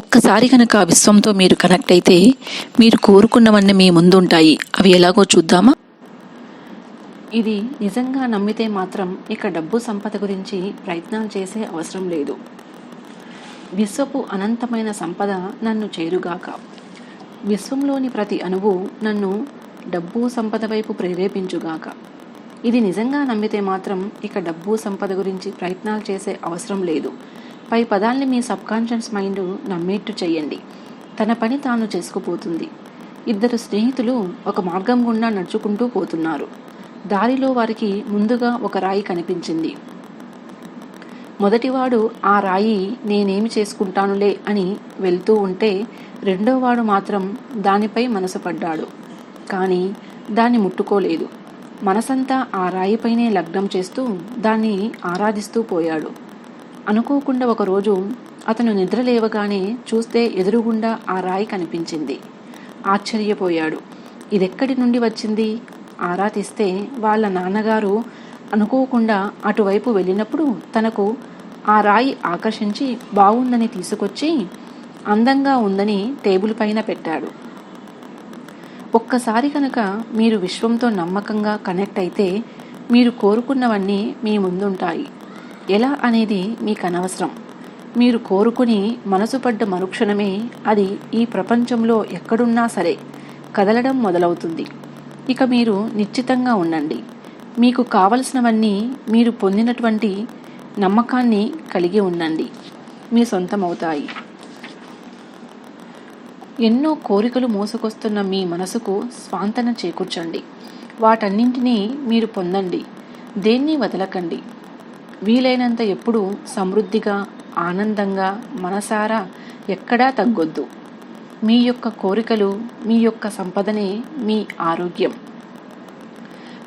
ఒక్కసారి కనుక ఆ విశ్వంతో మీరు కనెక్ట్ అయితే మీరు కోరుకున్నవన్నీ మీ ముందుంటాయి. అవి ఎలాగో చూద్దామా? ఇది నిజంగా నమ్మితే మాత్రం ఇక డబ్బు సంపద గురించి ప్రయత్నాలు చేసే అవసరం లేదు. విశ్వపు అనంతమైన సంపద నన్ను చేరుగాక. విశ్వంలోని ప్రతి అణువు నన్ను డబ్బు సంపద వైపు ప్రేరేపించుగాక. ఇది నిజంగా నమ్మితే మాత్రం ఇక డబ్బు సంపద గురించి ప్రయత్నాలు చేసే అవసరం లేదు. పై పదాల్ని మీ సబ్కాన్షియస్ మైండ్ నమ్మేట్టు చేయండి తన పని తాను చేసుకుపోతుంది. ఇద్దరు స్నేహితులు ఒక మార్గం గుండా నడుచుకుంటూ పోతున్నారు. దారిలో వారికి ముందుగా ఒక రాయి కనిపించింది. మొదటివాడు ఆ రాయి నేనేమి చేసుకుంటానులే అని వెళ్తూ ఉంటే రెండోవాడు మాత్రం దానిపై మనసు పడ్డాడు. కానీ దాన్ని ముట్టుకోలేదు. మనసంతా ఆ రాయిపైనే లగ్నం చేస్తూ దాన్ని ఆరాధిస్తూ పోయాడు. అనుకోకుండా ఒకరోజు అతను నిద్ర లేవగానే చూస్తే ఎదురుగుండా ఆ రాయి కనిపించింది. ఆశ్చర్యపోయాడు. ఇదెక్కడి నుండి వచ్చింది? ఆరా తీస్తే వాళ్ళ నాన్నగారు అనుకోకుండా అటువైపు వెళ్ళినప్పుడు తనకు ఆ రాయి ఆకర్షించి బాగుందని తీసుకొచ్చి అందంగా ఉందని టేబుల్ పైన పెట్టాడు. ఒక్కసారి కనుక మీరు విశ్వంతో నమ్మకంగా కనెక్ట్ అయితే మీరు కోరుకున్నవన్నీ మీ ముందుంటాయి. ఎలా అనేది మీకు అనవసరం మీరు కోరుకుని మనసు పడ్డ మరుక్షణమే అది ఈ ప్రపంచంలో ఎక్కడున్నా సరే కదలడం మొదలవుతుంది. ఇక మీరు నిశ్చితంగా ఉండండి. మీకు కావలసినవన్నీ మీరు పొందినటువంటి నమ్మకాన్ని కలిగి ఉండండి. మీ సొంతమవుతాయి. ఎన్నో కోరికలు మోసుకొస్తున్న మీ మనసుకు స్వాంతన చేకూర్చండి. వాటన్నింటినీ మీరు పొందండి. దేన్ని వదలకండి. వీలైనంత ఎప్పుడు సమృద్ధిగా ఆనందంగా మనసారా ఎక్కడా తగ్గొద్దు. మీ యొక్క కోరికలు మీ యొక్క సంపదనే మీ ఆరోగ్యం.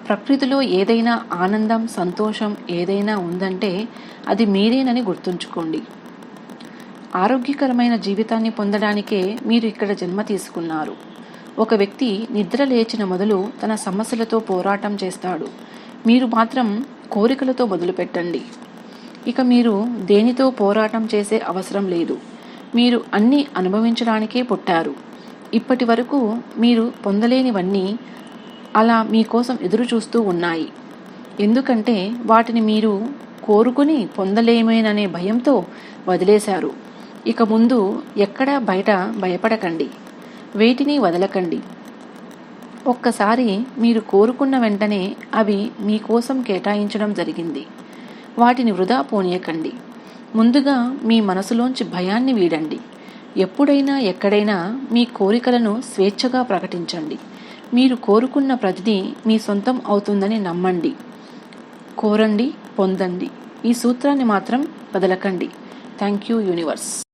ప్రకృతిలో ఏదైనా ఆనందం సంతోషం ఏదైనా ఉందంటే అది మీరేనని గుర్తుంచుకోండి. ఆరోగ్యకరమైన జీవితాన్ని పొందడానికే మీరు ఇక్కడ జన్మ తీసుకున్నారు. ఒక వ్యక్తి నిద్ర లేచిన మొదలు తన సమస్యలతో పోరాటం చేస్తాడు. మీరు మాత్రం కోరికలతో మొదలుపెట్టండి. ఇక మీరు దేనితో పోరాటం చేసే అవసరం లేదు. మీరు అన్నీ అనుభవించడానికే పుట్టారు. ఇప్పటి వరకు మీరు పొందలేనివన్నీ అలా మీకోసం ఎదురు చూస్తూ ఉన్నాయి. ఎందుకంటే వాటిని మీరు కోరుకుని పొందలేమేననే భయంతో వదిలేశారు. ఇక ముందు ఎక్కడా బయట భయపడకండి. వేటిని వదలకండి. ఒక్కసారి మీరు కోరుకున్న వెంటనే అవి మీకోసం కేటాయించడం జరిగింది. వాటిని వృధా పోనీయకండి. ముందుగా మీ మనసులోంచి భయాన్ని వీడండి. ఎప్పుడైనా ఎక్కడైనా మీ కోరికలను స్వేచ్ఛగా ప్రకటించండి. మీరు కోరుకున్న ప్రతిదీ మీ సొంతం అవుతుందని నమ్మండి. కోరండి పొందండి. ఈ సూత్రాన్ని మాత్రం వదలకండి. Thank you universe.